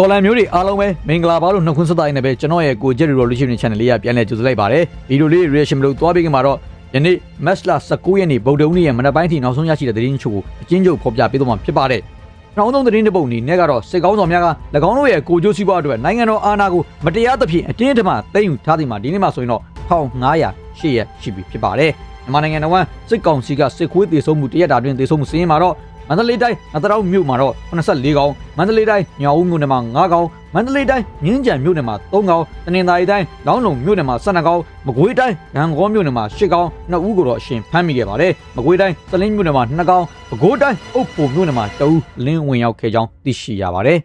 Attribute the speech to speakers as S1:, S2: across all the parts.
S1: တော်လန်မျိုးတွေအားလုံးပဲမင်္ဂလာပါလို့နှုတ်ခွန်းဆက်တိုင်းနဲ့ပဲကျွန်တော်ရဲ့ကိုဂျက်ရီရောလူရှိနေ channel လေးကပြန်လည်ကြိုဆိုလိုက်ပါတယ်ဗီဒီယိုလေး reaction မလို့သွားပြီးခင်မှာတော့ယနေ့ match လ19ရက်နေ့ဗုဒ္ဓဦးနေ့ရဲ့မနက်ပိုင်းထိနောက်ဆုံးရရှိတဲ့သတင်းချို့ကိုအချင်းချုပ်ဖော်ပြပေးသွားမှာဖြစ်ပါတယ်နောက်ဆုံးသတင်းတစ်ပုဒ်အနေနဲ့ကတော့စစ်ကောင်းဆောင်များက၎င်းတို့ရဲ့ကိုကျိုးစီးပွားအတွက်နိုင်ငံတော်အာဏာကိုမတရားသဖြင့်အတင်းအဓမ္မသိမ်းယူထားသည်မှာဒီနေ့မှဆိုရင်တော့1500ရက်ရှိပြီဖြစ်ပါတယ်မြန်မာနိုင်ငံတော်ကစစ်ကောင်စီကစစ်ခွေးတေဆုံးမှုတရက်တာတွင်တေဆုံးမှုစင်းမှာတော့ မန္တလေးတိုင်းငသတောက်မြို့မှာတော့84ကောင်မန္တလေးတိုင်းညောင်ဦးမြို့နယ်မှာ9ကောင်မန္တလေးတိုင်းမြင်းကြံမြို့နယ်မှာ3ကောင်တနင်္သာရီတိုင်းလောင်းလုံမြို့နယ်မှာ12ကောင်မကွေးတိုင်းရန်ကုန်မြို့နယ်မှာ10ကောင်နှစ်ဦးကိုတော့အရှင်ဖမ်းမိခဲ့ပါတယ်မကွေးတိုင်းစလင်းမြို့နယ်မှာ2ကောင်ပဲခူးတိုင်းအုပ်ဖို့မြို့နယ်မှာ2ဦးလင်းဝင်ရောက်ခဲ့ကြောင်းသိရှိရပါတယ်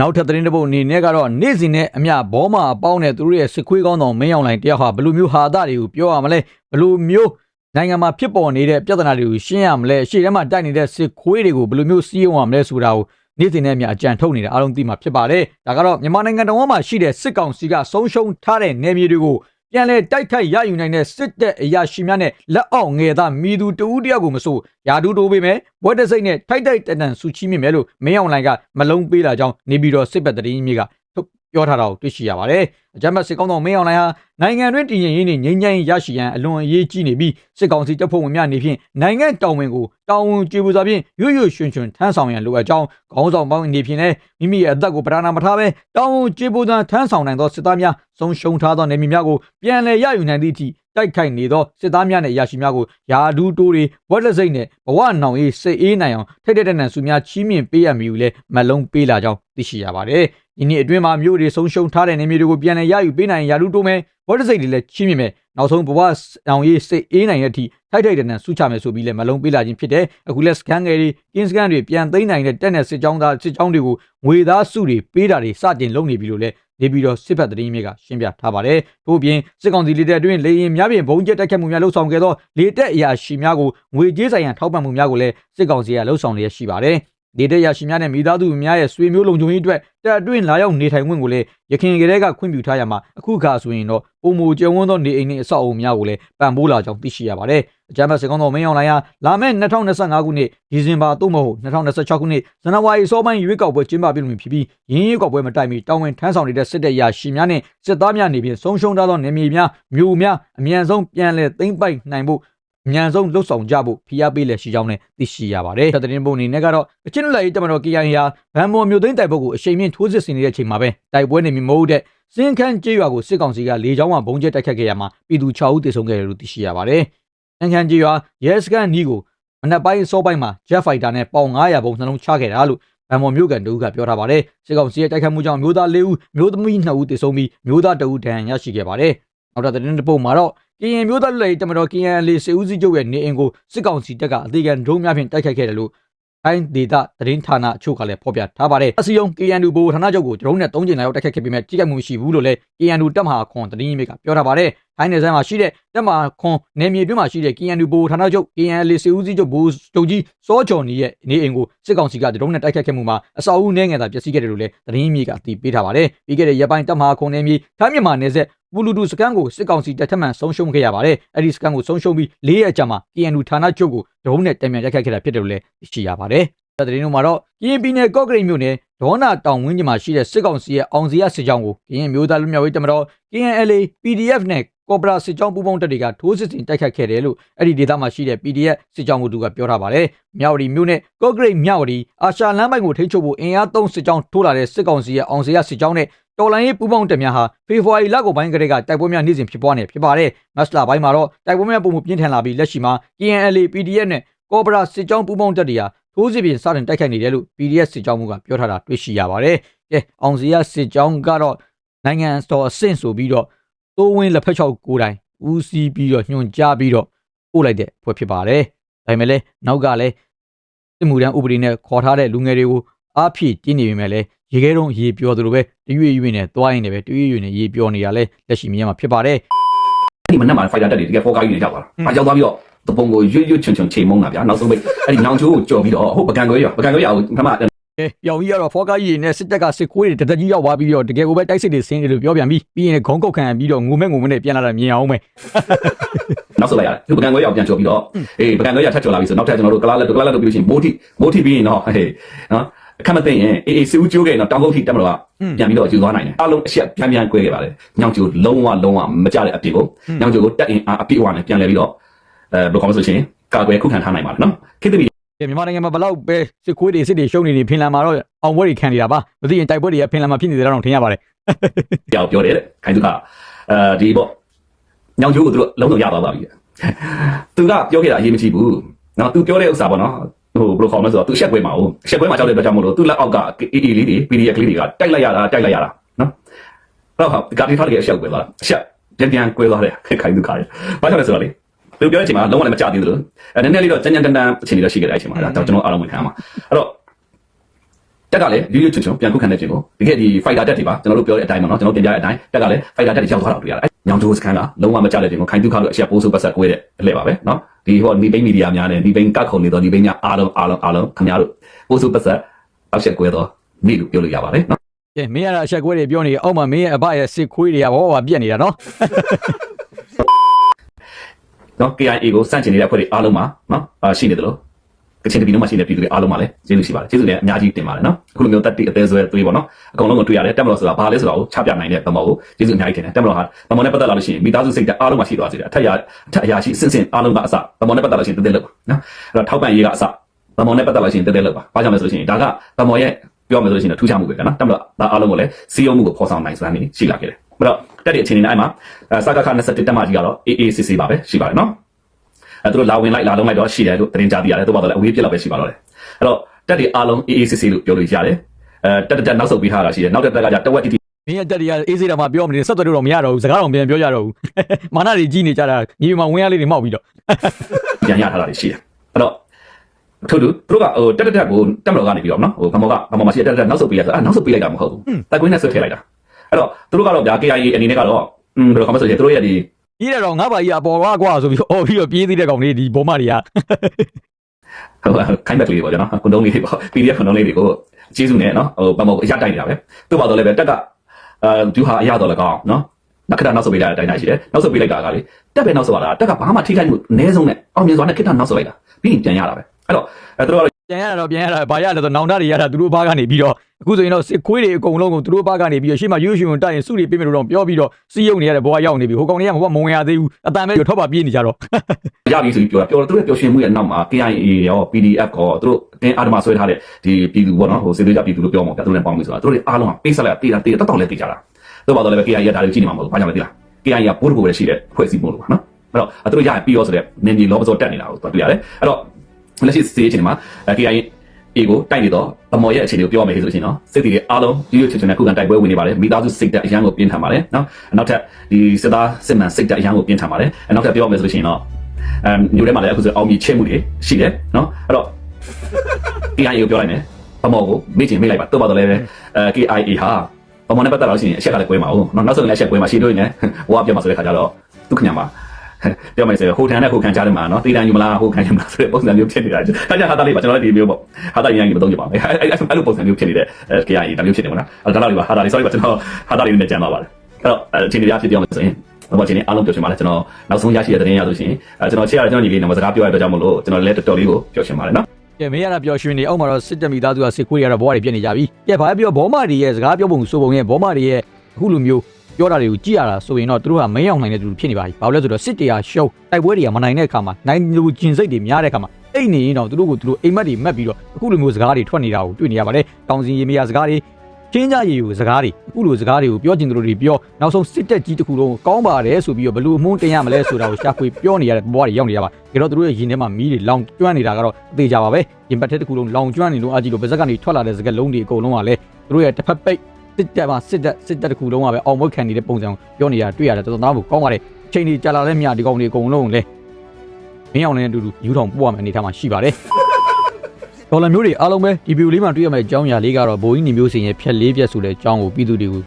S1: နောက်ထပ်သတင်းတစ်ပုဒ်အနေနဲ့ကတော့နေ့စဉ်နဲ့အမျှဘောမာအပေါင်းနဲ့သူတို့ရဲ့စစ်ခွေးကောင်းဆောင်မင်းအောင်လိုင်တယောက်ဟာဘယ်လိုမျိုးဟာဒတွေကိုပြောရမလဲဘယ်လိုမျိုးနိုင်ငံမှာဖြစ်ပေါ်နေတဲ့ပြဿနာတွေကိုရှင်းရမလဲရှေ့ထဲမှာတိုက်နေတဲ့စစ်ခွေးတွေကိုဘယ်လိုမျိုးစီးရုံရမလဲဆိုတာကိုနေ့စဉ်နဲ့အမျှအကြံထုတ်နေတာအားလုံးသိမှာဖြစ်ပါတယ်ဒါကတော့မြန်မာနိုင်ငံတော်မှာရှိတဲ့စစ်ကောင်စီကဆုံးရှုံးထားတဲ့နယ်မြေတွေကို ပြန်လဲတိုက်ခိုက်ရယူနိုင်တဲ့စစ်တပ်အရာရှိများနဲ့လက်အောက်ငယ်သားမိသူတဦးတယောက်ကိုမဆိုယာဒူတိုးပေးမယ်ဘွက်တစိတ်နဲ့ထိုက်တိုက်တန်တန်ဆူချီမြင့်မယ်လို့မင်းအောင်လိုင်ကမလုံးပေးလာကြောင်းနေပြီးတော့စစ်ပတ်တရင်မြေကထုတ် ပြောထားတာကိုတွေ့ရှိရပါတယ်အကြမ်းဖက်စစ်ကောင်တော်မင်းအောင်လိုင်ဟာနိုင်ငံတွင်းတည်ငြိမ်ရေးနဲ့ငြိမ်းချမ်းရေးရရှိရန်အလွန်အရေးကြီးနေပြီးစစ်ကောင်စီတပ်ဖွဲ့ဝင်များအနေဖြင့်နိုင်ငံတောင်ဝင်ကိုတောင်ဝင်ကျေပူစွာဖြင့်ရွရွရွှွှွှွှထမ်းဆောင်ရန်လိုအပ်ကြောင်းခေါင်းဆောင်ပေါင်းအနေဖြင့်လည်းမိမိရဲ့အသက်ကိုပဓာနာမထားဘဲတောင်ဝင်ကျေပူစွာထမ်းဆောင်နိုင်သောစစ်သားများဆုံးရှုံးထားသောနေမြေများကိုပြန်လည်ရယူနိုင်သည့်အထိတိုက်ခိုက်နေသောစစ်သားများနဲ့ရရှိများကိုယာဒူတိုးတွေဘွက်လက်စိတ်နဲ့ဘဝနောင်အေးစိတ်အေးနိုင်အောင်ထိတ်တဲ့တဲ့နံစုများချီးမြှင့်ပေးရမည်ဟုလည်းမလုံးပေးလာကြောင်းသိရှိရပါတယ်။ဒီနေ့အတွင်းမှာမြို့တွေဆုံးရှုံးထားတဲ့နေမြေတွေကိုပြန်လည်ရယူပေးနိုင်ယာဒူတိုးမယ်ဘွက်လက်စိတ်တွေလည်းချီးမြှင့်မယ်နောက်ဆုံးဘဝနောင်အေးစိတ်အေးနိုင်တဲ့အထိထိုက်ထိုက်တဲ့နံစုချမယ်ဆိုပြီးလည်းမလုံးပေးလာခြင်းဖြစ်တဲ့အခုလက်စကန်ငယ်တွေကင်းစကန်တွေပြန်သိမ်းနိုင်တဲ့တက်တဲ့စစ်ကြောင်းသားစစ်ကြောင်းတွေကိုငွေသားစုတွေပေးတာတွေစတင်လုပ်နေပြီလို့လည်းနေပြီးတော့စစ်ဖက်သတင်းမြေကရှင်းပြထားပါတယ်။ထို့အပြင်စစ်ကောင်စီလေတပ်အတွင်းလေရင်များပြင်ဘုံကျက်တက်ခတ်မှုများလှုပ်ဆောင်ခဲ့သောလေတပ်အရာရှိများကိုငွေကြေးဆိုင်ရာထောက်ပံ့မှုများကိုလည်းစစ်ကောင်စီကလှုပ်ဆောင်လျက်ရှိပါတယ်။ လေတပ်ရရှိများနဲ့မိသားစုများရဲ့ဆွေမျိုးလုံခြုံရေးအတွက်တပ်အတွင်းလာရောက်နေထိုင်ခွင့်ကိုလည်းရခိုင်ကလေးကခွင့်ပြုထားရမှာအခုခါဆိုရင်တော့ပုံမူကျုံဝန်းသောနေအိမ်နှင့်အဆောက်အအုံများကိုလည်းပံ့ပိုးလာကြောင်းသိရှိရပါတယ်။အကြမ်းဖက်စစ်ကောင်တော်မင်းအောင်လှိုင်ဟာလာမယ့်2025ခုနှစ်ဒီဇင်ဘာသို့မဟုတ်2026ခုနှစ်ဇန်နဝါရီစောပိုင်းရွေးကောက်ပွဲကျင်းပပြုလုပ်မည်ဖြစ်ပြီးရင်းရွေးကောက်ပွဲမတိုင်မီတောင်းဝင်ထမ်းဆောင်နေတဲ့စစ်တပ်ရာရှိများနဲ့စစ်သားများအနေဖြင့်ဆုံးရှုံးထားသောနေမြေများမြို့များအမြန်ဆုံးပြန်လည်သိမ်းပိုက်နိုင်ဖို့ အမြန်ဆုံးလှုပ်ဆောင်ကြဖို့ဖိအားပေးလက်ရှိကြောင်းနဲ့သိရှိရပါတယ်။သတင်းပုံအနေနဲ့ကတော့အချင်းလက်ရေးတမတော် KIA ဟာဗန်မော်မြို့သိမ်းတိုက်ပွဲကိုအချိန်မြင့်ထိုးစစ်ဆင်နေတဲ့အချိန်မှာပဲတိုက်ပွဲနေမီမဟုတ်တဲ့စင်ခန်းကျေးရွာကိုစစ်ကောင်စီကလေကြောင်းမှဘုံကျဲတိုက်ခတ်ခဲ့ရမှာပြည်သူ6ဦးသေဆုံးခဲ့တယ်လို့သိရှိရပါတယ်။စင်ခန်းကျေးရွာရဲစခန်းနီးကိုမနက်ပိုင်းစောပိုင်းမှာ Jet Fighter နဲ့ပေါင်900ဘုံနှလုံးချခဲ့တာလို့ဗန်မော်မြို့ကန်တူကပြောထားပါတယ်။စစ်ကောင်စီရဲ့တိုက်ခတ်မှုကြောင့်မျိုးသား၄ဦးမျိုးသမီး2ဦးသေဆုံးပြီးမျိုးသား2ဦးဒဏ်ရာရရှိခဲ့ပါတယ်။ နောက်ထပ်သတင်းတစ်ပုဒ်မှာတော့ကရင်မျိုးသားလူလိုက်တမတော်ကရင်လေးစေဦးစီးချုပ်ရဲ့နေအိမ်ကိုစစ်ကောင်စီတပ်ကအသေးခံဒရုန်းများဖြင့်တိုက်ခိုက်ခဲ့တယ်လို့တိုင်းဒေသသတင်းဌာနအချို့ကလည်းဖော်ပြထားပါတယ်။အစီယုံ KNU ဘိုဌာနချုပ်ကိုဒရုန်းနဲ့၃ကြိမ်လောက်တိုက်ခိုက်ခဲ့ပေမဲ့ထိခိုက်မှုမရှိဘူးလို့လည်း KNU တပ်မဟာခွန်သတင်းရင်းမြစ်ကပြောထားပါတယ်။ တိုင်းနယ်စပ်မှာရှိတဲ့တပ်မဟာခွန်နယ်မြေတွင်းမှာရှိတဲ့ KNU ဘိုဌာနချုပ် KNL စေဦးစီးချုပ်ဘိုချုပ်ကြီးစောချော်နီရဲ့နေအိမ်ကိုစစ်ကောင်စီကဒရုန်းနဲ့တိုက်ခိုက်ခဲ့မှုမှာအဆောက်အဦနှဲငယ်သာပျက်စီးခဲ့တယ်လို့လည်းသတင်းရင်းမြစ်ကအသိပေးထားပါတယ်။ပြီးခဲ့တဲ့ရက်ပိုင်းတပ်မဟာခွန်နယ်မြေထိုင်းမြန်မာနယ်စပ်ပူလူတူစကန်ကိုစစ်ကောင်စီတပ်ထမှန်ဆုံးရှုံးခဲ့ရပါတယ်။အဲ့ဒီစကန်ကိုဆုံးရှုံးပြီး၄ရက်ကြာမှ KNU ဌာနချုပ်ကိုဒရုန်းနဲ့တံမြန်တိုက်ခိုက်ခဲ့တာဖြစ်တယ်လို့လည်းသိရှိရပါတယ်။တသတင်းတို့မှာတော့ကရင်ပြည်နယ်ကော့ကရိတ်မြို့နယ်ဒေါနာတောင်ဝင်းကျင်မှာရှိတဲ့စစ်ကောင်စီရဲ့အောင်စရစစ်ကြောင်းကိုကရင်မျိုးသားလူမျိုးရေးတမတော် KNLA PDF နဲ့ ကော်ပရာစစ်ကြောင်းပူးပေါင်းတပ်တွေကထိုးစစ်ဆင်တိုက်ခတ်ခဲ့တယ်လို့အဲ့ဒီဒေသမှာရှိတဲ့ PDF စစ်ကြောင်းကိုသူကပြောထားပါတယ်။မြောက်ရီမြို့နဲ့ကော့ကရိတ်မြောက်ရီအာရှလမ်းပိုင်းကိုထိန်းချုပ်ဖို့အင်အားသုံးစစ်ကြောင်းထိုးလာတဲ့စစ်ကောင်စီရဲ့အောင်စရစစ်ကြောင်းနဲ့တော်လိုင်းရေးပူးပေါင်းတပ်များဟာဖေဖော်ဝါရီလကုန်ပိုင်းကတည်းကတိုက်ပွဲများနေ့စဉ်ဖြစ်ပွားနေဖြစ်ပါတယ်။မတ်လပိုင်းမှာတော့တိုက်ပွဲများပုံမှုပြင်းထန်လာပြီးလက်ရှိမှာ KNLA PDF နဲ့ကော်ပရာစစ်ကြောင်းပူးပေါင်းတပ်တွေဟာထိုးစစ်ပြင်စတင်တိုက်ခိုက်နေတယ်လို့ PDF စစ်ကြောင်းကပြောထားတာတွေ့ရှိရပါတယ်။ကဲအောင်စရစစ်ကြောင်းကတော့နိုင်ငံတော်အဆင့်ဆိုပြီးတော့ တိုးဝင်းလက်ဖက်ချောက်ကိုယ်တိုင်ဦးစီးပြီးတော့ညွှန်ကြားပြီးတော့ပို့လိုက်တဲ့ဖွဲ့ဖြစ်ပါတယ်။ဒါပေမဲ့လည်းနောက်ကလည်းစစ်မှုထမ်းဥပဒေနဲ့ခေါ်ထားတဲ့လူငယ်တွေကိုအားဖြည့်ကျင်းနေပေမဲ့လည်းရေခဲတုံးရေပြောသလိုပဲတရွေ့ရွေ့နဲ့သွားရင်လည်းပဲတရွေ့ရွေ့နဲ့ရေပြောနေရလဲလက်ရှိမြင်ရမှာဖြစ်ပါတယ်
S2: အဲ့ဒီမနက်မှာဖိုင်တာတက်တွေတကယ်ဖောကားကြီးနေကြပါလား။အဲရောက်သွားပြီးတော့တပုံကိုရွတ်ရွတ်ချွန်ချွန်ချိန်မုံတာဗျာ။နောက်ဆုံးပိတ်အဲ့ဒီနောင်ချိုးကိုကြော်ပြီးတော့ဟုတ်ပကံကွဲရပကံကွဲရအောင်ခမ
S1: ကဲပြောင်ကြီးကတော့ဖောကားကြီးနဲ့စစ်တပ်ကစစ်ခွေးတွေတတကြီးရောက်သွားပြီးတော့တကယ်ကိုပဲတိုက်စစ်တွေဆင်းတယ်လို့ပြောပြန်ပြီးပြီးရင်ဂုံကုတ်ခံပြီးတော့ငုံမဲ့ငုံမဲ့နဲ့ပြန်လာတာမြင်အောင်မယ်
S2: နောက်ဆက်လိုက်ရတယ်သူပကံခွဲရောက်ပြန်ကြော်ပြီးတော့အေးပကံခွဲရထက်ကြော်လာပြီဆိုနောက်ထပ်ကျွန်တော်တို့ကလာလက်ကလာလက်လုပ်ပြီးလို့ရှိရင်မိုးထိမိုးထိပြီးရင်တော့ဟေးနော်အခက်မသိရင်အေးအေးစီဦးကျိုးခဲ့တော့တောင်ကုန်းထိတက်မလို့ကပြန်ပြီးတော့ယူသွားနိုင်တယ်အလုံးအချက်ပြန်ပြန်꿰ခဲ့ပါတယ်ညောင်ကျိုးလုံးဝလုံးဝမကြတဲ့အပြစ်ကိုညောင်ကျိုးကိုတက်အင်အားအပြည့်အဝနဲ့ပြန်လဲပြီးတော့အဲဘယ်လိုကောင်းလို့ဆိုရှင်ကာကွယ်ခုခံထားနိုင်ပါတယ်နော်ခေတ္တ
S1: ကဲ မြန်မာနိုင်ငံမှာဘလောက်ပဲစစ်ခွေးတွေစစ်တွေရှုံးနေနေဖင်လန်မှာတော့အောင်ပွဲတွေခံနေတာပါမသိရင်တိုက်ပွဲတွေကဖင်လန်မှာဖြစ်နေတယ်တော့ထင်ရပါတယ်
S2: ပြောပြောတယ်တဲ့ခိုင်သူကအဲဒီပေါ့ညောင်ကျိုးကိုသူတို့လုံးလုံးရသွားပါပြီသူကပြောခဲ့တာအရေးမကြီးဘူးနော်သူပြောတဲ့ဥစ္စာပေါ့နော်ဟိုဘယ်လိုခေါ်မလဲဆိုတော့သူရှက်ခွဲမှာဟုတ်ရှက်ခွဲမှာကြောက်တဲ့အတွက်ကြောင့်မလို့သူလက်အောက်ကအေးအေးလေးတွေ PDF ကလေးတွေကတိုက်လိုက်ရတာတိုက်လိုက်ရတာနော်ဟုတ်ဟုတ်ဒီကတိထားတဲ့အရှက်ခွဲသွားအရှက်ပြန်ပြန်ကွဲသွားတယ်ခိုင်သူခါရဘာကြောင့်လဲဆိုတော့လေ သူပြောတဲ့အချိန်မှာလုံးဝလည်းမကြသေးဘူးလို့အဲနည်းနည်းလေးတော့ကြမ်းကြမ်းတမ်းတမ်းအချိန်လေးတော့ရှိခဲ့တဲ့အချိန်မှာဒါကျွန်တော်အားလုံးဝင်ခံရမှာအဲ့တော့တက်ကလည်းရွရွချွတ်ချွတ်ပြန်ခုခံတဲ့ချိန်ကိုတကယ်ဒီ fighter တက်တွေပါကျွန်တော်တို့ပြောတဲ့အတိုင်းပါနော်ကျွန်တော်တင်ပြတဲ့အတိုင်းတက်ကလည်း fighter တက်တွေရောက်သွားတာတွေ့ရတယ်။ညောင်တိုးစခန်းကလုံးဝမကြတဲ့ချိန်ကိုခိုင်တုခါလို့အချက်ပိုးစုပတ်ဆက်ကွဲတဲ့အလှည့်ပါပဲနော်။ဒီဟိုနီပိန်းမီဒီယာများနဲ့နီပိန်းကတ်ခုံနေတော့နီပိန်းများအားလုံးအားလုံးအားလုံးခင်ဗျားတို့ပိုးစုပတ်ဆက်အောက်ချက်ကွဲတော့မိလို့ပြောလို့ရပါတယ်နော်
S1: ကဲမင်းရတာအချက်ခွေးတွေပြောနေအောက်မှာမင်းရဲ့အဘရဲ့စစ်ခွေးတွေကဘောဘာပြက်နေတာနော်။
S2: နော် KIA ကိုစန့်ကျင်နေတဲ့အဖွဲ့တွေအားလုံးမှာနော်အာရှိနေတယ်လို့ကချင်တပီလုံးမှာရှိတဲ့ပြည်သူတွေအားလုံးမှာလည်းကျေးဇူးရှိပါတယ်ကျေးဇူးလည်းအများကြီးတင်ပါတယ်နော်အခုလိုမျိုးတက်တိအသေးဆွဲသွေးပေါ့နော်အကုန်လုံးကိုတွေ့ရတယ်တက်မလို့ဆိုတာဘာလဲဆိုတာကိုချပြနိုင်တဲ့ဗမော်ကိုကျေးဇူးအများကြီးတင်တယ်တက်မလို့ဟာဗမော်နဲ့ပတ်သက်လာလို့ရှိရင်မိသားစုစိတ်ဓာတ်အားလုံးမှာရှိသွားစေတယ်အထက်ရအထက်အရာရှိစင်စင်အားလုံးကအစဗမော်နဲ့ပတ်သက်လာလို့ရှိရင်တက်တက်လို့ပါနော်အဲ့တော့ထောက်ပံ့ရေးကအစဗမော်နဲ့ပတ်သက်လာလို့ရှိရင်တက်တက်လို့ပါဘာကြောင့်လဲဆိုလို့ရှိရင်ဒါကဗမော်ရဲ့ပြောမယ်ဆိုလို့ရှိရင်ထူးခြားမှုပဲကနော်တက်မလို့ဒါအားလုံးကိုလည်းစီယုံမှုကိုဖော်ဆောင်နိုင်စွမ်းနေရှိလာခဲ့တယ်အဲ့တော့ တက်တဲ့အခြေအနေနဲ့အဲ့မှာစကခ21တက်မှကြီးကတော့ AACC ပါပဲရှိပါတယ်နော်အဲသူတို့လာဝင်လိုက်လာလုံးလိုက်တော့ရှိတယ်လို့သတင်းကြားသိရတယ်သူ့ဘာတော့လဲအဝေးပြစ်လောက်ပဲရှိပါတော့တယ်အဲ့တော့တက်တွေအားလုံး AACC လို့ပြောလို့ရတယ်အဲတက်တက်နောက်ဆုတ်ပြီးထားတာရှိတယ်နောက်တက်တက်ကကြတဝက်တီတီ
S1: မင်းရဲ့တက်တွေကအေးစေးတာမှပြောမနေဆက်သွယ်လို့တော့မရတော့ဘူးစကားတော့ပြန်ပြောရတော့ဘူးမာနတွေကြီးနေကြတာညီမဝင်ရလေးတွေမောက်ပြီးတော့
S2: ပြန်ရထားတာတွေရှိတယ်အဲ့တော့ထို့တူသူတို့ကဟိုတက်တက်တက်ကိုတက်မတော်ကနေပြီးတော့နော်ဟိုဘမောကဘမောမှာရှိတဲ့တက်တက်နောက်ဆုတ်ပြီးရဆိုအဲနောက်ဆုတ်ပြီးလိုက်တာမဟုတ်ဘူးတက်ကွင်းနဲ့ဆွဲထည့်လိုက်တာ အဲ့တော့သူတို့ကတော့ဗျာ KIA အနေနဲ့ကတော့อืมဘယ်လိုခေါ်မလဲဆိုရင်သူတို့ရဲ့ဒီ
S1: ကြီးတယ်တော့ငါဘာကြီးအပေါ်ကွာကွာဆိုပြီးအော်ပြီးတော့ပြေးသေးတဲ့ကောင်လေးဒီဘောမတွေက
S2: ဟိုခိုင်းဘက်ကလေးတွေပေါ့ကျွန်တော်ကွန်တုံးလေးတွေပေါ့ PDF ကွန်တုံးလေးတွေကိုကျေးဇူးနဲ့နော်ဟိုဘမောကအရတိုက်နေတာပဲသူ့ဘာတော့လဲပဲတက်ကအာဒူဟာအရတော့လည်းကောင်းနော်နခရနောက်ဆုတ်ပေးလိုက်တဲ့အတိုင်းတိုင်းရှိတယ်နောက်ဆုတ်ပေးလိုက်တာကလေတက်ပဲနောက်ဆုတ်ရတာတက်ကဘာမှထိခိုက်မှုအနည်းဆုံးနဲ့အောင်မြင်စွာနဲ့ခိတ္တနောက်ဆုတ်လိုက်တာပြီးရင်ပြန်ရတာပဲအဲ့တော့အဲသူတို့ကတော့
S1: ပြန်ရတာတော့ပြန်ရတာဘာရလဲဆိုနောင်တတွေရတာသူတို့ဘာကနေပြီးတော့အခုဆိုရင်တော့စစ်ခွေးတွေအကုန်လုံးကိုသူတို့ဘာကနေပြီးတော့ရှေ့မှာရွှေရွှေတိုက်ရင်စုတွေပြင်းမလို့တော့ပြောပြီးတော့စီးယုံနေရတဲ့ဘဝရောက်နေပြီဟိုကောင်တွေကမမဝင်ရသေးဘူးအတန်ပဲထွက်ပါပြေးနေကြတော့
S2: ရပြီဆိုပြီးပြောတာပြောတော့သူတို့ရဲ့ပျော်ရွှင်မှုရဲ့နောက်မှာ KIA ရော PDF ကောသူတို့အတင်းအာဓမဆွဲထားတဲ့ဒီပြည်သူပေါ့နော်ဟိုစေသေးကြပြည်သူလို့ပြောမှာပြသူတို့လည်းပေါင်းပြီဆိုတာသူတို့တွေအားလုံးကပေးဆက်လိုက်တေးတာတေးတာတောက်တောက်လည်းတေးကြတာသူတို့ဘာတော့လဲ KIA ကဒါတွေကြည့်နေမှာမဟုတ်ဘူးဘာကြောင့်လဲသိလား KIA ကဘိုးတဘိုးလည်းရှိတဲ့ဖွဲ့စည်းမှုလို့ပါနော်အဲ့တော့သူတို့ရရင်ပြီးရောဆိုတဲ့နင်းကြီးလောဘစောတက်နေတာကိုသူတွေ့ရတယ်အဲ့တော့ လက်ရှိစေးချင်းမှာ KIA အေကိုတိုက်နေတော့ဗမော်ရဲ့အခြေအနေကိုပြောရမယ်ဆိုလို့ရှိရင်နော်စစ်တီတွေအားလုံးရွရွချွတ်ချွတ်နဲ့ခုခံတိုက်ပွဲဝင်နေပါတယ်မိသားစုစိတ်ဓာတ်အရန်ကိုပြင်းထန်ပါတယ်နော်နောက်ထပ်ဒီစစ်သားစစ်မှန်စိတ်ဓာတ်အရန်ကိုပြင်းထန်ပါတယ်နောက်ထပ်ပြောရမယ်ဆိုလို့ရှိရင်တော့အမ်ညိုထဲမှာလည်းအခုဆိုအောင်မြင်ချဲ့မှုတွေရှိတယ်နော်အဲ့တော့ KIA ကိုပြောလိုက်မယ်ဗမော်ကိုမေ့ချင်မေ့လိုက်ပါတော့ပါတော့လည်းပဲအဲ KIA ဟာဗမော်နဲ့ပတ်သက်တော့ရှိရင်အချက်ကလည်းကွဲမှာဟုတ်နော်နောက်ဆုံးလည်းအချက်ကွဲမှာရှိလို့နေဟိုကပြောမှာဆိုတဲ့ခါကျတော့သူခင်ဗျာမှာ ပြောမယ်ဆိုရင်ဟိုထန်နဲ့ဟိုခံကြားတယ်မှာနော်တေးတန်ယူမလားဟိုခံယူမလားဆိုတဲ့ပုံစံမျိုးဖြစ်နေတာဒါကြောင့်ဟာတာလေးပါကျွန်တော်လည်းဒီမျိုးပေါ့ဟာတာရင်းကြီးမသုံးကြပါဘူးအဲအဲအဲ့လိုပုံစံမျိုးဖြစ်နေတဲ့ KIA ဒါမျိုးဖြစ်နေမှာနော်အဲ့ဒါတော့ဒီပါဟာတာလေး sorry ပါကျွန်တော်ဟာတာလေးနဲ့ကြံသွားပါတယ်အဲ့တော့အချိန်ကြီးဖြစ်ပြောမယ်ဆိုရင်ဘာချင်းအားလုံးပြောချင်ပါတယ်ကျွန်တော်နောက်ဆုံးရရှိတဲ့သတင်းရဆိုရှင်အဲကျွန်တော်ချစ်ရတဲ့ကျွန်တော်ညီလေးနဲ့မစကားပြောရတဲ့အတွက်ကြောင့်မလို့ကျွန်တော်လည်းတော်တော်လေးကိုပြောချင်ပါတယ်နော်
S1: ကဲမင်းရတာပျော်ရွှင်နေအောက်မှာတော့စစ်တပ်မိသားစုကစစ်ခွေးတွေကတော့ဘဝတွေပြည့်နေကြပြီကဲဘာပဲပြောဘောမတွေရဲ့စကားပြောပုံဆိုပုံရဲ့ဘောမတွေရဲ့အခုလိုမျိုး ပြောတာတွေကိုကြည့်ရတာဆိုရင်တော့သူတို့ကမင်းအောင်နိုင်တဲ့သူဖြစ်နေပါပြီဘာလို့လဲဆိုတော့စစ်တရားရှုံးတိုက်ပွဲတွေကမနိုင်တဲ့အခါမှာနိုင်လူကျင်စိတ်တွေများတဲ့အခါမှာအိတ်နေရင်တော့သူတို့ကိုသူတို့အိမ်မက်တွေမက်ပြီးတော့အခုလိုမျိုးစကားတွေထွက်နေတာကိုတွေ့နေရပါတယ်တောင်စီရေမရစကားတွေချင်းကြရေကိုစကားတွေအခုလိုစကားတွေကိုပြောချင်တယ်လို့တွေပြောနောက်ဆုံးစစ်တက်ကြီးတစ်ခုလုံးကောင်းပါတယ်ဆိုပြီးတော့ဘလို့အမှုန်းတင်ရမလဲဆိုတာကိုရှာဖွေပြောနေရတဲ့ဘဝတွေရောက်နေရပါကြတော့သူတို့ရဲ့ရင်ထဲမှာမီးတွေလောင်ကျွမ်းနေတာကတော့အသေးကြပါပဲရင်ပတ်တဲ့တစ်ခုလုံးလောင်ကျွမ်းနေလို့အကြည့်လို့ဗစက်ကနေထွက်လာတဲ့စကလုံးတွေအကုန်လုံးကလည်းသူတို့ရဲ့တစ်ဖက်ပိတ် စစ်တပ်မှာစစ်တပ်စစ်တပ်တစ်ခုလုံးကပဲအောင်မွေးခံနေတဲ့ပုံစံကိုပြောနေရတွေ့ရတယ်တော်တော်သားဖို့ကောင်းပါတယ်ချိန်ကြီးကြာလာတဲ့မြဒီကောင်တွေအကုန်လုံးလည်းမင်းအောင်နဲ့အတူတူယူထောင်ပို့ရမယ့်အနေထားမှာရှိပါတယ်ဒေါ်လာမျိုးတွေအားလုံးပဲဒီဗီဒီယိုလေးမှာတွေ့ရမယ့်အကြောင်းအရာလေးကတော့ဘိုးကြီးနေမျိုးစင်ရဲ့ဖြက်လေးပြက်ဆိုတဲ့အကြောင်းကိုပြည်သူတွေကို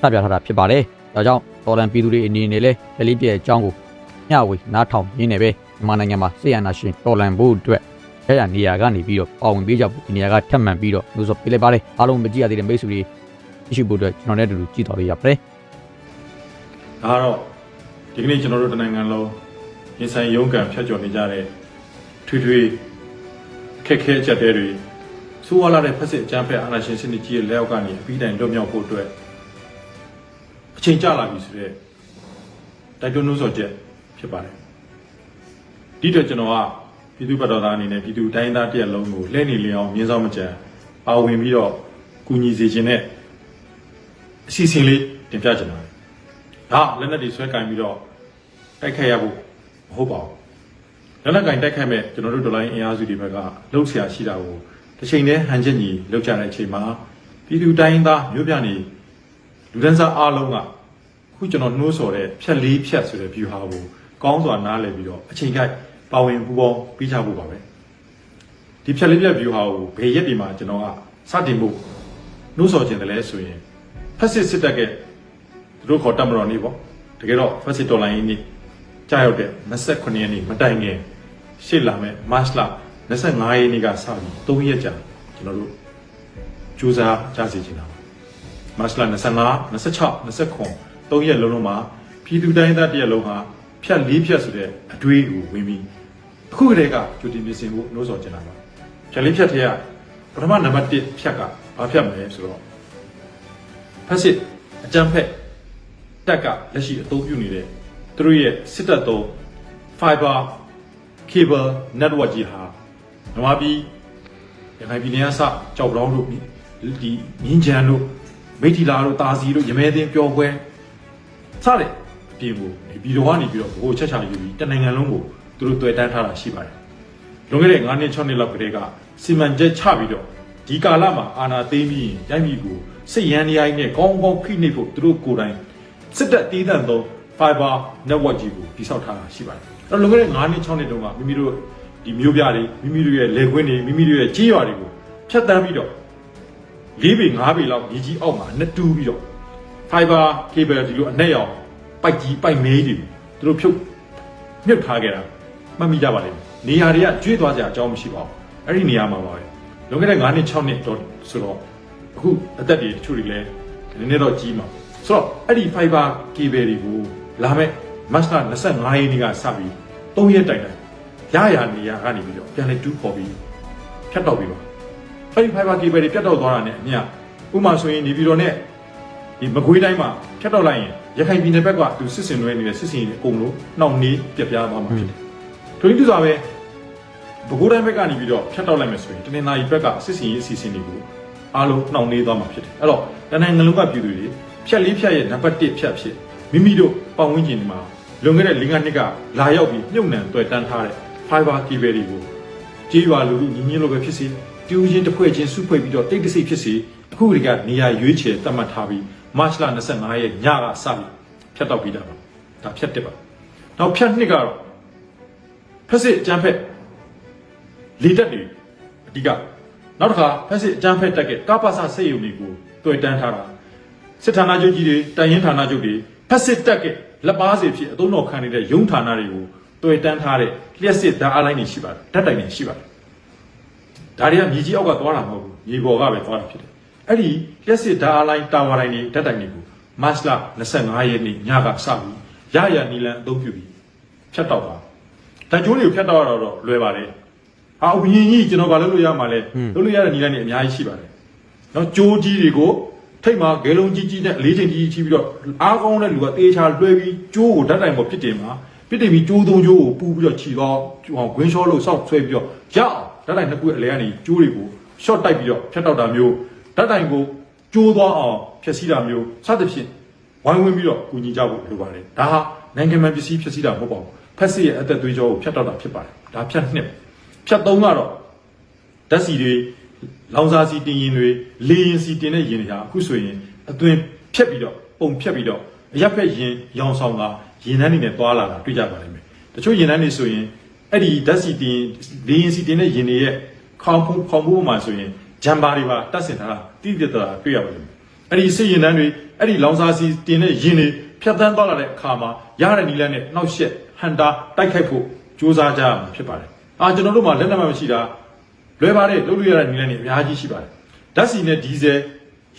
S1: စပြထားတာဖြစ်ပါတယ်။ဒါကြောင့်တော်လန်ပြည်သူတွေအနေနဲ့လည်းဗလီပြည့်အကြောင်းကိုမျှဝေနားထောင်ရင်းနဲ့ပဲမြန်မာနိုင်ငံမှာဆေးရနာရှင်တော်လန်ဖို့အတွက်ရရနေရာကနေပြီးတော့ပါဝင်ပေးကြဖို့ဒီနေရာကထပ်မံပြီးတော့လို့ဆိုပေးလိုက်ပါလေအားလုံးမကြည့်ရသေးတဲ့မိတ်ဆွေတွေကြည့် ရှုဖို့အတွက်ကျွန်တော်လည်းအတူတူကြည့်တော်ပေးရပါတယ်
S3: ဒါကတော့ဒီကနေ့ကျွန်တော်တို့တနိုင်ငံလုံးရင်ဆိုင်ရုန်းကန်ဖြတ်ကျော်နေကြတဲ့ထွေထွေခက်ခဲအချက်တဲတွေဆိုးဝါးလာတဲ့ဖက်စစ်အကြမ်းဖက်အာဏာရှင်စနစ်ကြီးရဲ့လက်အောက်ကနေအပြီးတိုင်လွတ်မြောက်ဖို့အတွက်အချိန်ကြာလာပြီဆိုတော့တိုက်တွန်းနှိုးဆော်ချက်ဖြစ်ပါတယ်ဒီအတွက်ကျွန်တော်ကပြည်သူ့ဘက်တော်သားအနေနဲ့ပြည်သူတိုင်းသားတစ်ရက်လုံးကိုလက်နေလျောင်းမြင်းဆောင်မကြံပါဝင်ပြီးတော့ကူညီစေခြင်းနဲ့ အစီအစဉ်လေးတင်ပြချင်ပါတယ်ဒါလက်နက်တွေဆွဲကင်ပြီးတော့တိုက်ခိုက်ရဖို့မဟုတ်ပါဘူးလက်နက်ကင်တိုက်ခိုက်မဲ့ကျွန်တော်တို့ဒလိုင်းအင်အားစုတွေဘက်ကလှုပ်ရှားရှိတာကိုတစ်ချိန်တည်းဟန်ချက်ညီလှုပ်ကြတဲ့အချိန်မှာပြည်သူတိုင်းသားမျိုးပြနေလူဒန်းစားအားလုံးကခုကျွန်တော်နှိုးဆော်တဲ့ဖြက်လေးဖြက်ဆိုတဲ့ view ဟာကိုကောင်းစွာနားလည်ပြီးတော့အချိန်ကိုက်ပါဝင်ပူးပေါင်းပြီးကြဖို့ပါပဲဒီဖြက်လေးဖြက် view ဟာကိုဘယ်ရက်ဒီမှာကျွန်တော်ကစတင်ဖို့နှိုးဆော်ခြင်းတယ်လဲဆိုရင် ဖက်စစ်စစ်တပ်ကသူတို့ခေါ်တက်မတော်နေပေါ့တကယ်တော့ first dollar ရင်းနေကြာရောက်တဲ့29ရက်နေ့မတိုင်ခင်ရှေ့လာမဲ့ march လ25ရက်နေ့ကစပြီး3ရက်ကြာကျွန်တော်တို့ကြိုးစားကြစီချင်တာပါ march လ25 26 29 3ရက်လုံးလုံးမှာပြည်သူတိုင်းသားတစ်ရက်လုံးဟာဖြတ်လေးဖြတ်ဆိုတဲ့အတွေးကိုဝင်ပြီးအခုကတည်းကကြိုတင်ပြင်ဆင်ဖို့နှိုးဆော်ချင်တာပါဖြတ်လေးဖြတ်ထဲကပထမနံပါတ်1ဖြတ်ကဘာဖြတ်မလဲဆိုတော့ ဖက်စစ်အကြမ်းဖက်တက်ကလက်ရှိအသုံးပြုနေတဲ့သူတို့ရဲ့စစ်တပ်သုံး fiber cable network ကြီးဟာမြန်မာပြည်ရခိုင်ပြည်နယ်ကစကြောက်တောင်းတို့ဒီမြင်းချံတို့မိထီလာတို့တာစီတို့ရမဲသိန်းပျော်ပွဲစတဲ့အပြင်ကိုဒီပြည်တော်ကနေပြီးတော့ဘိုးချက်ချယူပြီးတနိုင်ငံလုံးကိုသူတို့တွေ့တန်းထားတာရှိပါတယ်လွန်ခဲ့တဲ့9နှစ်6နှစ်လောက်ကတည်းကစီမံချက်ချပြီးတော့ဒီကာလမှာအာဏာသိမ်းပြီးရင်တိုင်းပြည်ကို စိတ်ရန်နေရိုင်းနဲ့ကောင်းကောင်းဖိနှိပ်ဖို့သူတို့ကိုယ်တိုင်စစ်တပ်တီးတန့်သော fiber network ကြီးကိုတိစောက်ထားတာရှိပါတယ်။အဲ့တော့လွန်ခဲ့တဲ့9နှစ်6နှစ်တုန်းကမိမိတို့ဒီမျိုးပြတွေမိမိတို့ရဲ့လေခွင်းတွေမိမိတို့ရဲ့ကြေးရွာတွေကိုဖြတ်တန်းပြီးတော့၄ပေ၅ပေလောက်မြေကြီးအောက်မှာနှစ်တူးပြီးတော့ fiber cable ဒီလိုအနက်ရောင်ပိုက်ကြီးပိုက်မေးတွေသူတို့ဖြုတ်မြုပ်ထားခဲ့တာမှတ်မိကြပါလိမ့်မယ်။နေရာတွေကကျွေးသွားစရာအကြောင်းမရှိပါဘူး။အဲ့ဒီနေရာမှာပါပဲ။လွန်ခဲ့တဲ့9နှစ်6နှစ်တော့ဆိုတော့ အခုအသက်တွေတချို့တွေလည်းနည်းနည်းတော့ကြီးမှာ။ဆိုတော့အဲ့ဒီ fiber cable တွေကိုလာမဲ့ master 25ရက်နေ့ကစပြီး3ရက်တိုင်တိုင်ရရနေရကနေပြီးတော့ပြန်လဲတူးခေါ်ပြီးဖြတ်တော့ပြီးပါအဲ့ဒီ fiber cable တွေပြတ်တော့သွားတာနဲ့အမျှဥပမာဆိုရင်နေပြီးတော့ ਨੇ ဒီမကွေးတိုင်းမှာဖြတ်တော့လိုက်ရင်ရခိုင်ပြည်နယ်ဘက်ကသူစစ်စင်လွဲနေတဲ့စစ်စင်တွေအကုန်လုံးနှောင့်နှေးပြပြသွားမှာဖြစ်တယ်။ထို့နည်းတူစွာပဲဘကိုးတိုင်းဘက်ကနေပြီးတော့ဖြတ်တော့လိုက်မယ်ဆိုရင်တနင်္လာရီဘက်ကစစ်စင်ရေးအစီအစဉ်တွေကို အားလုံးနှောင့်နှေးသွားမှာဖြစ်တယ်။အဲ့တော့တနင်္ဂနွေလုံးကပြည်သူတွေဖြတ်လေးဖြတ်ရဲ့နံပါတ်1ဖြတ်ဖြစ်မိမိတို့ပတ်ဝန်းကျင်မှာလွန်ခဲ့တဲ့၄-၅နှစ်ကလာရောက်ပြီးမြုပ်နှံတွေ့တန်းထားတဲ့ fiber cable တွေကိုကြေးရွာလူလူညီညွတ်လို့ပဲဖြစ်စေတူးချင်းတစ်ဖွဲ့ချင်းစုဖွဲ့ပြီးတော့တိတ်တဆိတ်ဖြစ်စေအခုဒီကနေရာရွေးချယ်တတ်မှတ်ထားပြီး March လ25ရက်ညကစပြီးဖြတ်တော့ပြီးတာပါဒါဖြတ်တစ်ပါနောက်ဖြတ်နှစ်ကတော့ဖက်စစ်အကြမ်းဖက်လေတက်တွေအဓိက နောက်တစ်ခါဖက်စစ်အကြမ်းဖက်တက်ကကပ္ပစစိတ်ယုံတွေကိုတွေ့တန်းထားတာစစ်ဌာနချုပ်ကြီးတွေတိုင်ရင်ဌာနချုပ်တွေဖက်စစ်တက်ကလက်ပါစီဖြစ်အသုံးတော်ခံနေတဲ့ရုံးဌာနတွေကိုတွေ့တန်းထားတဲ့လျှက်စစ်ဓာတ်အားလိုင်းတွေရှိပါတယ်ဓာတ်တိုင်တွေရှိပါတယ်ဒါတွေကမြေကြီးအောက်ကသွားတာမဟုတ်ဘူးမြေပေါ်ကပဲသွားတာဖြစ်တယ်အဲ့ဒီလျှက်စစ်ဓာတ်အားလိုင်းတာဝါတိုင်းတွေဓာတ်တိုင်တွေကိုမတ်လ25ရက်နေ့ညကစပြီးရရနီလန်အသုံးပြုပြီးဖြတ်တော့ပါတန်ကျိုးတွေကိုဖြတ်တော့ရတော့လွယ်ပါတယ် ဟာအရင်ကြီးကျွန်တော်ကလုပ်လို့ရမှာလဲလုပ်လို့ရတဲ့နီလန်တွေအများကြီးရှိပါတယ်နော်ကြိုးကြီးတွေကိုထိတ်မှာဂဲလုံးကြီးကြီးနဲ့အလေးချိန်ကြီးကြီးချီပြီးတော့အားကောင်းတဲ့လူကတေးချာလွှဲပြီးကျိုးကိုဓာတ်တိုင်ပေါ်ပစ်တင်မှာပစ်တင်ပြီးကျိုးသုံးကျိုးကိုပူပြီးတော့ခြီတော့ဟောဂွင်းရှောလို့စောက်ဆွဲပြီးတော့ရအောင်ဓာတ်တိုင်နှစ်ခုရဲ့အလဲကနေကျိုးတွေကို short တိုက်ပြီးတော့ဖြတ်တောက်တာမျိုးဓာတ်တိုင်ကိုကျိုးသွားအောင်ဖြည့်ဆည်းတာမျိုးစသဖြင့်ဝိုင်းဝန်းပြီးတော့ကူညီကြဖို့လိုပါတယ်ဒါဟာနိုင်ငံမှန်ပစ္စည်းဖြည့်ဆည်းတာမဟုတ်ပါဘူးဖက်စစ်ရဲ့အသက်သွေးကြောကိုဖြတ်တောက်တာဖြစ်ပါတယ်ဒါဖြတ်နှစ် ဖြတ်သုံးကတော့ဓာတ်စီတွေလောင်စာစီတင်ရင်တွေလေရင်စီတင်တဲ့ရင်တွေဟာအခုဆိုရင်အသွင်ဖြက်ပြီးတော့ပုံဖြက်ပြီးတော့အရက်ဖက်ရင်ရောင်ဆောင်ကရင်နှန်းနေနဲ့သွားလာတာတွေ့ကြပါလိမ့်မယ်တချို့ရင်နှန်းတွေဆိုရင်အဲ့ဒီဓာတ်စီတင်လေရင်စီတင်တဲ့ရင်တွေရဲ့ခေါင်းဖုံးခေါင်းဖုံးမှာဆိုရင်ဂျမ်ဘာတွေပါတက်ဆင်ထားတာတိတိကျကျတွေ့ရပါလိမ့်မယ်အဲ့ဒီစစ်ရင်နှန်းတွေအဲ့ဒီလောင်စာစီတင်တဲ့ရင်တွေဖြတ်တန်းသွားလာတဲ့အခါမှာရတဲ့နီလန်းနဲ့နှောက်ရက်ဟန်တာတိုက်ခိုက်ဖို့ကြိုးစားကြရမှာဖြစ်ပါတယ် အာကျွန်တော်တို့မှာလက်နက်မှမရှိတာလွဲပါတယ်လုပ်လို့ရတဲ့နည်းလမ်းတွေအများကြီးရှိပါတယ်ဓာတ်ဆီနဲ့ဒီဇယ်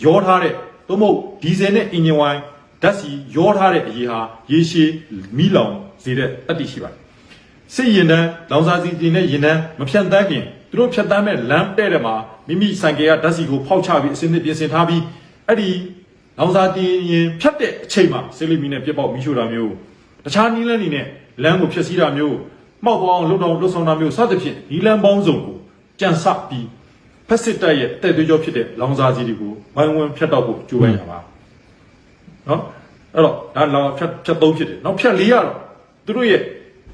S3: ရောထားတဲ့သို့မဟုတ်ဒီဇယ်နဲ့အင်ဂျင်ဝိုင်းဓာတ်ဆီရောထားတဲ့အရေးဟာရေရှည်မီးလောင်စေတဲ့တတ်တည်ရှိပါတယ်စစ်ရင်တန်းလောင်စာစီတင်တဲ့ရင်တန်းမဖြတ်တန်းခင်သူတို့ဖြတ်တန်းမဲ့လမ်းတဲ့တဲ့မှာမိမိဆိုင်ကယ်ကဓာတ်စီကိုဖောက်ချပြီးအစင်းနဲ့ပြင်ဆင်ထားပြီးအဲ့ဒီလောင်စာတင်ရင်ဖြတ်တဲ့အချိန်မှာဆေးလိမီနဲ့ပြက်ပေါက်မိရှို့တာမျိုးတခြားနီးလန်းနေနဲ့လမ်းကိုဖျက်ဆီးတာမျိုး မှောက်ပေါအောင်လှုပ်တော့လှုပ်ဆောင်တာမျိုးစသဖြင့်နီးလန်းပေါင်းစုံကိုကြံစပြီးဖက်စစ်တပ်ရဲ့အသက်သွေးကြောဖြစ်တဲ့လောင်စာစီတွေကိုဝိုင်းဝန်းဖြတ်တောက်ဖို့ကြိုးပမ်းရပါနော်အဲ့တော့ဒါလောင်ဖြတ်ဖြတ်သုံးဖြစ်တယ်နောက်ဖြတ်လေးရတော့သူတို့ရဲ့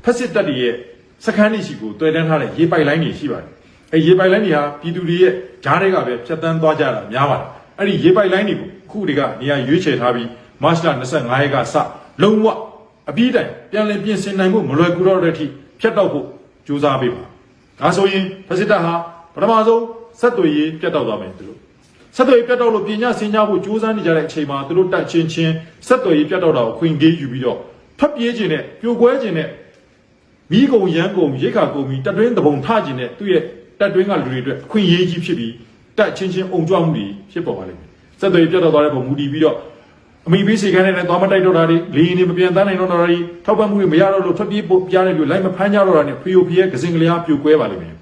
S3: ဖက်စစ်တပ်တွေရဲ့စခန်းတွေရှိကိုတွေ့တန်းထားတဲ့ရေပိုက်လိုင်းတွေရှိပါတယ်အဲရေပိုက်လိုင်းတွေဟာပြည်သူတွေရဲ့ဂျားတွေကပဲဖြတ်တန်းသွားကြတာများပါတယ်အဲ့ဒီရေပိုက်လိုင်းတွေကိုအခုတွေကနေရာရွေးချယ်ထားပြီးမတ်လ25ရက်ကစလုံးဝအပြီးတိုင်ပြန်လည်ပြင်ဆင်နိုင်ဖို့မလွယ်ကူတော့တဲ့အထိ ဖြတ်တော့ဖို့ကြိုးစားပေးပါဒါဆိုရင်ဖက်စစ်တပ်ဟာပထမဆုံးဆက်သွယ်ရေးပြတ်တောက်သွားမယ်သူတို့ဆက်သွယ်ရေးပြတ်တောက်လို့ပညာစင်ကြဖို့ကြိုးစားနေကြတဲ့အချိန်မှာသူတို့တက်ချင်းချင်းဆက်သွယ်ရေးပြတ်တောက်တာကိုခွင့်ကြေးယူပြီးတော့ဖတ်ပြေးခြင်းနဲ့ပြိုကွဲခြင်းနဲ့မိကုံရန်ကုံရိတ်ခါကုံပြီးတက်တွင်းတပုံထခြင်းနဲ့သူ့ရဲ့တက်တွင်းကလူတွေအတွက်အခွင့်အရေးကြီးဖြစ်ပြီးတက်ချင်းချင်းအုံကြွမှုတွေဖြစ်ပေါ်ပါလိမ့်မယ်ဆက်သွယ်ရေးပြတ်တောက်သွားတဲ့ပုံမူတည်ပြီးတော့ အမိပေးစေခိုင်းတဲ့သွားမတိုက်တော့တာတွေလေရင်တွေမပြန်တန်းနိုင်တော့တာတွေထောက်ပံ့မှုတွေမရတော့လို့ထွက်ပြေးပို့ပြားတဲ့လူလိုက်မဖမ်းကြတော့တာနဲ့ဖီယိုဖီရဲ့ကစင်ကလေးအားပြိုကွဲပါလိမ့်မယ်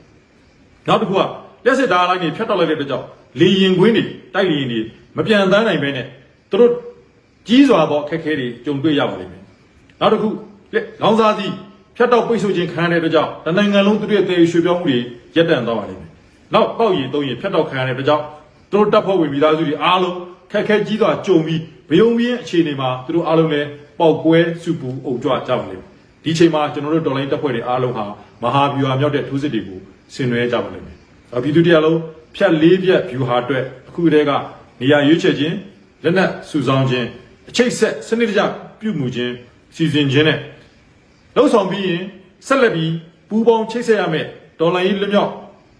S3: နောက်တစ်ခုကလက်စစ်သားလိုက်နေဖြတ်တော့လိုက်တဲ့အတွက်ကြောင့်လေရင်ကွင်းတွေတိုက်လေရင်တွေမပြန်တန်းနိုင်ပဲနဲ့သူတို့ကြီးစွာသောအခက်အခဲတွေကြုံတွေ့ရပါလိမ့်မယ်။နောက်တစ်ခုလက်လောင်စာစီဖြတ်တော့ပိတ်ဆို့ခြင်းခံရတဲ့အတွက်ကြောင့်တနိုင်ငံလုံးသူတို့ရဲ့တည်ရွှေပြောင်းမှုတွေရပ်တန့်သွားပါလိမ့်မယ်။နောက်ပေါက်ရည်သုံးရည်ဖြတ်တော့ခံရတဲ့အတွက်ကြောင့်သူတို့တပ်ဖွဲ့ဝင်မိသားစုတွေအားလုံးခက်ခဲကြီးစွာကြုံပြီး ဘယုံပြင်းအခြေအနေမှာသူတို့အားလုံးလည်းပေါက်ကွဲစုပူအုံကြွကြပါလိမ့်မယ်။ဒီချိန်မှာကျွန်တော်တို့တော်လိုင်းတပ်ဖွဲ့တွေအားလုံးဟာမဟာဗျူဟာမြောက်တဲ့ထိုးစစ်တွေကိုဆင်နွှဲကြပါလိမ့်မယ်။အပြည်သူတရားလုံးဖြတ်လေးပြက်ဗျူဟာအတွက်အခုတည်းကနေရာရွေးချယ်ခြင်းလက်နက်စုဆောင်းခြင်းအချိတ်ဆက်စနစ်တကျပြုမှုခြင်းစီစဉ်ခြင်းနဲ့လှုပ်ဆောင်ပြီးရင်ဆက်လက်ပြီးပူးပေါင်းချိတ်ဆက်ရမယ်ဒေါ်လာရေးလွတ်မြောက်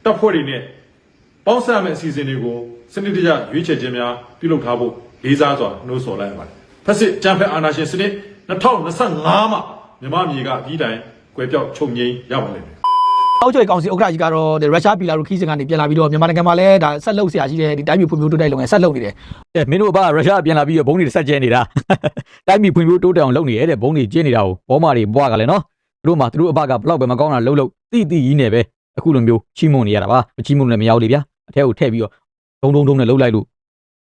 S3: တပ်ဖွဲ့တွေနဲ့ပေါင်းစပ်ရမယ့်အစီအစဉ်တွေကိုစနစ်တကျရွေးချယ်ခြင်းများပြုလုပ်ထားဖို့ လေးစားစွာနှိုးဆော်လိုက်ရပါတယ်ဖက်စစ်ကြံဖက်အာဏာရှင်စနစ်2025မှာမြန်မာပြည်ကအပြီးတိုင်ကွယ်ပြောက်ချုပ်ငြိမ်းရပါလိမ့်မယ်
S4: အောက်ကျွေကောင်စီဥက္ကဋ္ဌကြီးကတော့ဒီရုရှားပြည်လာရုခီးစင်ကနေပြန်လာပြီးတော့မြန်မာနိုင်ငံမှာလည်းဒါဆက်လုပ်ဆရာကြီးတဲ့ဒီတိုင်းပြည်ဖွံ့ဖြိုးတိုးတက်လုပ်ငန်းဆက်လုပ်နေတယ်
S1: အဲမင်းတို့အဘရုရှားပြန်လာပြီးတော့ဘုံတွေဆက်ကျဲနေတာတိုင်းပြည်ဖွံ့ဖြိုးတိုးတက်အောင်လုပ်နေရတဲ့ဘုံတွေကျင်းနေတာကိုဘောမာတွေဘွားကလည်းနော်သူတို့မှသူတို့အဘကဘလောက်ပဲမကောင်းတာလှုပ်လှုပ်တိတိကြီးနေပဲအခုလိုမျိုးချီးမွမ်းနေရတာပါမချီးမွမ်းလည်းမရောက်လေဗျာအထက်ကိုထည့်ပြီးတော့ဒုံဒုံဒုံနဲ့လှုပ်လိုက်လို့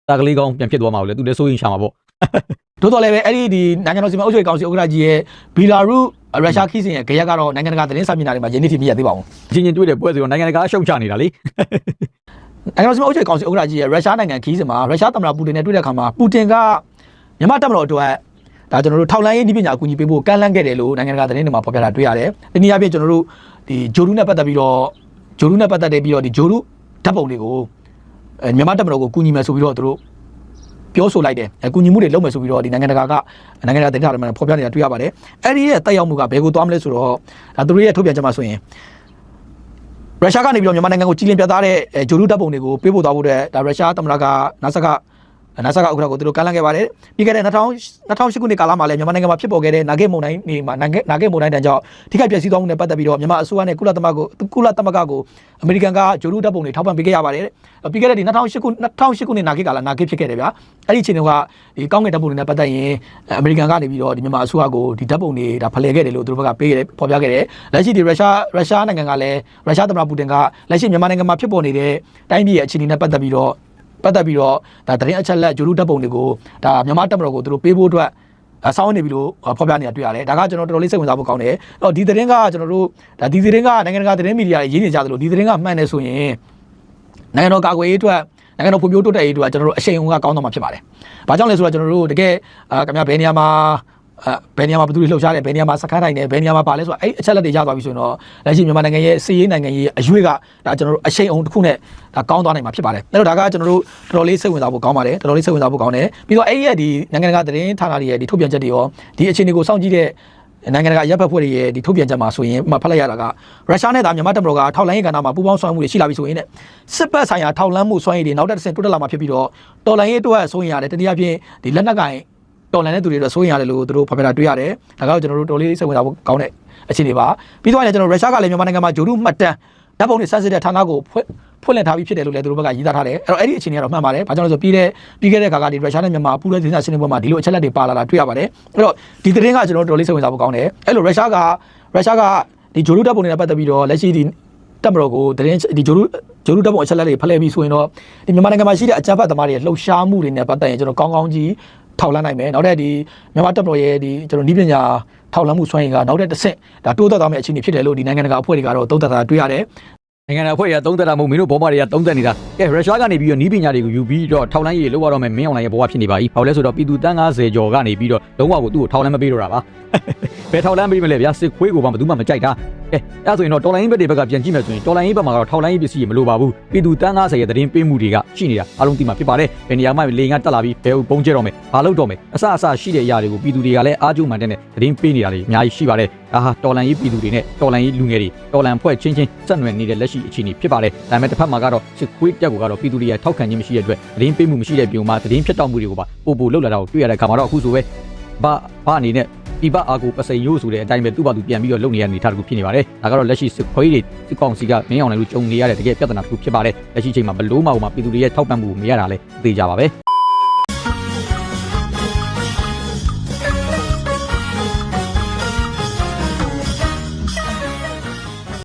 S1: တာကလေးကောင်းပြန်ဖြစ်သွားမှာလေသူလည်းစိုးရင်ရှာမှာပေါ့
S4: သို့တော်လည်းပဲအဲ့ဒီဒီနိုင်ငံတော်စီမံအုပ်ချုပ်ရေးကောင်စီဥက္ကဋ္ဌကြီးရဲ့ဘီလာရုရုရှားခီးစင်ရဲ့ကြရက်ကတော့နိုင်ငံတကာသတင်းစာမျက်နှာတွေမှာယနေ့ထိမရသေးပါဘူး
S1: အချင်းချင်းတွေ့တဲ့ပွဲဆိုတော့နိုင်ငံတကာရှုံချနေတာလေ
S4: နိုင်ငံတော်စီမံအုပ်ချုပ်ရေးကောင်စီဥက္ကဋ္ဌကြီးရဲ့ရုရှားနိုင်ငံခီးစင်မှာရုရှားသမ္မတပူတင်နဲ့တွေ့တဲ့အခါမှာပူတင်ကမြန်မာတပ်မတော်အတွက်ဒါကျွန်တော်တို့ထောက်လိုင်းရေးနည်းပညာအကူအညီပေးဖို့ကမ်းလှမ်းခဲ့တယ်လို့နိုင်ငံတကာသတင်းတွေမှာဖော်ပြတာတွေ့ရတယ်။ဒီနည်းအားဖြင့်ကျွန်တော်တို့ဒီဂျိုရူနဲ့ပတ်သက်ပြီးတော့ဂျိုရူနဲ့ပတ်သက်တဲ့ပြီးတော့ဒီဂျိုရူဓာတ်ပုံတွေကိုအဲ မြန်မာတပ်မတော်ကိုကူညီမယ်ဆိုပြီးတော့သူတို့ပြောဆိုလိုက်တယ်။အကူညီမှုတွေလုပ်မယ်ဆိုပြီးတော့ဒီနိုင်ငံတကာကနိုင်ငံတကာသတင်းတွေမှာဖော်ပြနေတာတွေ့ရပါတယ်။အဲ့ဒီရဲ့တက်ရောက်မှုကဘယ်ကိုသွားမလဲဆိုတော့ဒါသူတို့ရဲ့ထုတ်ပြန်ချက်မှာဆိုရင်ရုရှားကနေပြီးတော့မြန်မာနိုင်ငံကိုကြီးလင်းပြသတဲ့အဲဂျိုရူတပ်ပုံတွေကိုပေးပို့သွားဖို့အတွက်ဒါရုရှားသမ္မတကနာဆာက နာဆာကဥက္ကဋ္ဌကိုသူတို့ကမ်းလှမ်းခဲ့ပါတယ်ပြီးခဲ့တဲ့2000 2008ခုနှစ်ကာလမှာလည်းမြန်မာနိုင်ငံမှာဖြစ်ပေါ်ခဲ့တဲ့နာဂိတ်မုန်တိုင်းနေမှာနာဂိတ်နာဂိတ်မုန်တိုင်းတန်ကြောင့်ထိခိုက်ပျက်စီးသွားမှုနဲ့ပတ်သက်ပြီးတော့မြန်မာအစိုးရနဲ့ကုလသမဂ္ဂကိုကုလသမဂ္ဂကိုအမေရိကန်ကဂျိုရူတပ်ပုံတွေထောက်ပံ့ပေးခဲ့ရပါတယ်ပြီးခဲ့တဲ့ဒီ2008ခု2008ခုနှစ်နာဂိတ်ကာလနာဂိတ်ဖြစ်ခဲ့တယ်ဗျာအဲ့ဒီအချိန်တုန်းကဒီကောင်းကင်တပ်ပုံတွေနဲ့ပတ်သက်ရင်အမေရိကန်ကနေပြီးတော့ဒီမြန်မာအစိုးရကိုဒီတပ်ပုံတွေဒါဖလှယ်ခဲ့တယ်လို့သူတို့ဘက်ကပေးခဲ့တယ်ဖော်ပြခဲ့တယ်လက်ရှိဒီရုရှားရုရှားနိုင်ငံကလည်းရုရှားသမ္မတပူတင်ကလက်ရှိမြန်မာနိုင်ငံမှာဖြစ်ပေါ်နေတဲ့တိုင်းပြည်ရဲ့အခြေအနေနဲ့ပတ်သက်ပြီးတော့ ပတ်သက်ပြီးတော့ဒါတရင်အချက်လက်ဂျိုရူတပ်ပုံတွေကိုဒါမြန်မာတပ်မတော်ကိုသူတို့ပေးဖို့အတွက်အဆောင်းနေပြီလို့ဖော်ပြနေတာတွေ့ရတယ်ဒါကကျွန်တော်တော်တော်လေးစိတ်ဝင်စားဖို့ကောင်းတယ်အဲ့တော့ဒီသတင်းကကျွန်တော်တို့ဒါဒီသတင်းကနိုင်ငံတကာသတင်းမီဒီယာတွေရေးနေကြသလိုဒီသတင်းကမှန်တယ်ဆိုရင်နိုင်ငံတော်ကာကွယ်ရေးအတွက်နိုင်ငံတော်ဖွံ့ဖြိုးတိုးတက်ရေးအတွက်ကျွန်တော်တို့အရှိန်အဟုန်ကကောင်းတော့မှာဖြစ်ပါတယ်။ဘာကြောင့်လဲဆိုတော့ကျွန်တော်တို့တကယ်အာခင်ဗျာဘယ်နေရာမှာအဲ ဘယ်နေရာမှာဘယ်သူတွေလှုပ်ရှားတယ်ဘယ်နေရာမှာစခန်းတိုင်းတယ်ဘယ်နေရာမှာပါလဲဆိုတော့အဲ့အချက်လက်တွေရသွားပြီဆိုရင်တော့လက်ရှိမြန်မာနိုင်ငံရဲ့စီးရေးနိုင်ငံရေးအရွေးကဒါကျွန်တော်တို့အရှိန်အဟုန်တစ်ခုနဲ့ဒါကောင်းသွားနိုင်မှာဖြစ်ပါတယ်အဲ့တော့ဒါကကျွန်တော်တို့တော်တော်လေးစိတ်ဝင်စားဖို့ကောင်းပါတယ်တော်တော်လေးစိတ်ဝင်စားဖို့ကောင်းတယ်ပြီးတော့အဲ့ဒီရဲ့ဒီနိုင်ငံတကာသတင်းဌာနတွေရဲ့ဒီထုတ်ပြန်ချက်တွေရောဒီအခြေအနေကိုစောင့်ကြည့်တဲ့နိုင်ငံတကာရပ်ဖက်ဖွဲ့တွေရဲ့ဒီထုတ်ပြန်ချက်မှာဆိုရင်မှဖတ်လိုက်ရတာကရုရှားနဲ့ဒါမြန်မာတပ်မတော်ကထောက်လိုင်းရေးကဏ္ဍမှာပူးပေါင်းဆောင်ရွက်မှုတွေရှိလာပြီဆိုရင်တဲ့စစ်ပတ်ဆိုင်ရာထောက်လန်းမှုစွမ်းရည်တွေနောက်တစ်ဆင့်တိုးတက်လာမှာဖြစ်ပြီးတော့တော်လိုင်းရေးအတွက်ဆိုရင်ရတယ်တနည်းအားဖြင့်ဒီလက်နက်ကင် တော်လန်တဲ့သူတွေတော့စိုးရင်ရတယ်လို့သူတို့ဖော်ပြတာတွေ့ရတယ်ဒါကတော့ကျွန်တော်တို့တော်လေးစိတ်ဝင်စားဖို့ကောင်းတဲ့အခြေအနေပါပြီးတော့လည်းကျွန်တော်ရုရှားကလည်းမြန်မာနိုင်ငံမှာဂျိုဒုမှတ်တမ်းဓာတ်ပုံတွေဆက်စစ်တဲ့ဌာနကိုဖွင့်ဖွင့်လှစ်ထားပြီးဖြစ်တယ်လို့လည်းသူတို့ဘက်ကရေးသားထားတယ်အဲ့တော့အဲ့ဒီအခြေအနေကတော့မှန်ပါတယ်ဘာကြောင့်လဲဆိုပြီးတဲ့ပြီးခဲ့တဲ့ခါကဒီရုရှားနဲ့မြန်မာပူးတွဲဒေသရှင်းလင်းပွဲမှာဒီလိုအချက်လက်တွေပါလာတာတွေ့ရပါတယ်အဲ့တော့ဒီသတင်းကကျွန်တော်တို့တော်လေးစိတ်ဝင်စားဖို့ကောင်းတယ်အဲ့လိုရုရှားကရုရှားကဒီဂျိုဒုဓာတ်ပုံတွေနဲ့ပတ်သက်ပြီးတော့လက်ရှိဒီတက်မတော်ကိုတရင်ဒီဂျိုလူဂျိုလူတပ်ပုံအချက်လက်တွေဖလှယ်ပြီးဆိုရင်တော့ဒီမြန်မာနိုင်ငံမှာရှိတဲ့အကြမ်းဖက်သမားတွေရဲ့လှုပ်ရှားမှုတွေနဲ့ပတ်သက်ရင်ကျွန်တော်ကောင်းကောင်းကြီး ထောက်လှမ်းနိုင်မယ်နောက်တဲ့ဒီမြန်မာတပ်မတော်ရဲ့ဒီကျွန်တော်ဤပညာထောက်လှမ်းမှုစွမ်းရည်ကနောက်တဲ့တစ်ဆင့်ဒါတိုးတက်သွားမယ့်အခြေအနေဖြစ်တယ်လို့ဒီနိုင်ငံတကာအဖွဲ့တွေကတော့သုံးသပ်တာတွေ့ရတယ်
S1: နိုင်ငံတော်အဖွဲ့ရသုံးသက်တာမဟုတ်မင်းတို့ဘောမတွေကသုံးသက်နေတာကဲရုရှားကနေပြီးတော့နီးပညာတွေကိုယူပြီးတော့ထောက်လန်းရေးလောက်ရတော့မယ်မင်းအောင်လိုင်းရဲ့ဘဝဖြစ်နေပါပြီ။ဘာလို့လဲဆိုတော့ပြည်သူတန်း90ကျော်ကနေပြီးတော့လုံးဝကိုသူ့ကိုထောက်လန်းမပေးတော့တာပါ။ ဘယ်ထောက်လန်းပေးမလဲဗျာစစ်ခွေးကိုမှဘယ်သူမှမကြိုက်တာ။ကဲအဲ့ဒါဆိုရင်တော့တော်လိုင်းရေးဘက်တွေဘက်ကပြန်ကြည့်မယ်ဆိုရင်တော်လိုင်းရေးဘက်မှာကတော့ထောက်လန်းရေးပစ္စည်းတွေမလိုပါဘူး။ပြည်သူတန်း90ရဲ့သတင်းပေးမှုတွေကရှိနေတာအလုံးသိမှာဖြစ်ပါတယ်။ဘယ်နေရာမှလေငါတက်လာပြီးဘယ်ပုံကျဲတော့မယ်။ဘာလို့တော့မယ်။အစအစရှိတဲ့အရာတွေကိုပြည်သူတွေကလည်းအားကျမှန်တဲ့နဲ့သတင်းပေးနေတာတွေအများကြီးရှိပါတယ်။ဒါဟာတော်လန်ရေးပြည်သူတွေနဲ့တော်လန်ရေးလူငယ်တွေတော်လန်ဖွဲ့ချင်းချင်းစက်နွယ်နေတဲ့လက်ရှိအခြေအနေဖြစ်ပါတယ်။ဒါပေမဲ့တစ်ဖက်မှာကတော့စစ်ခွေးတက်ကိုကတော့ပြည်သူတွေကထောက်ခံခြင်းမရှိတဲ့အတွက်သတင်းပေးမှုမရှိတဲ့ပြုံမှာသတင်းဖြတ်တောက်မှုတွေကိုပါပို့ပို့လောက်လာတာကိုတွေ့ရတဲ့အခါမှာတော့အခုဆိုပဲဘာဘာအနေနဲ့ ဒီဘအာကိုပစိန်ရိုးဆိုတဲ့အတိုင်းပဲသူ့ဘာသူပြန်ပြီးတော့လုပ်နေရတဲ့အနေအထားတစ်ခုဖြစ်နေပါတယ်။ဒါကတော့လက်ရှိစစ်ခွေးတွေစစ်ကောင်စီကမင်းအောင်လည်းလို့ကြုံနေရတဲ့တကယ်ပြဿနာတစ်ခုဖြစ်ပါတယ်။လက်ရှိချိန်မှာဘလို့မှဟိုမှာပြည်သူတွေရဲ့ထောက်ပံ့မှုမရတာလဲသိကြပါပဲ။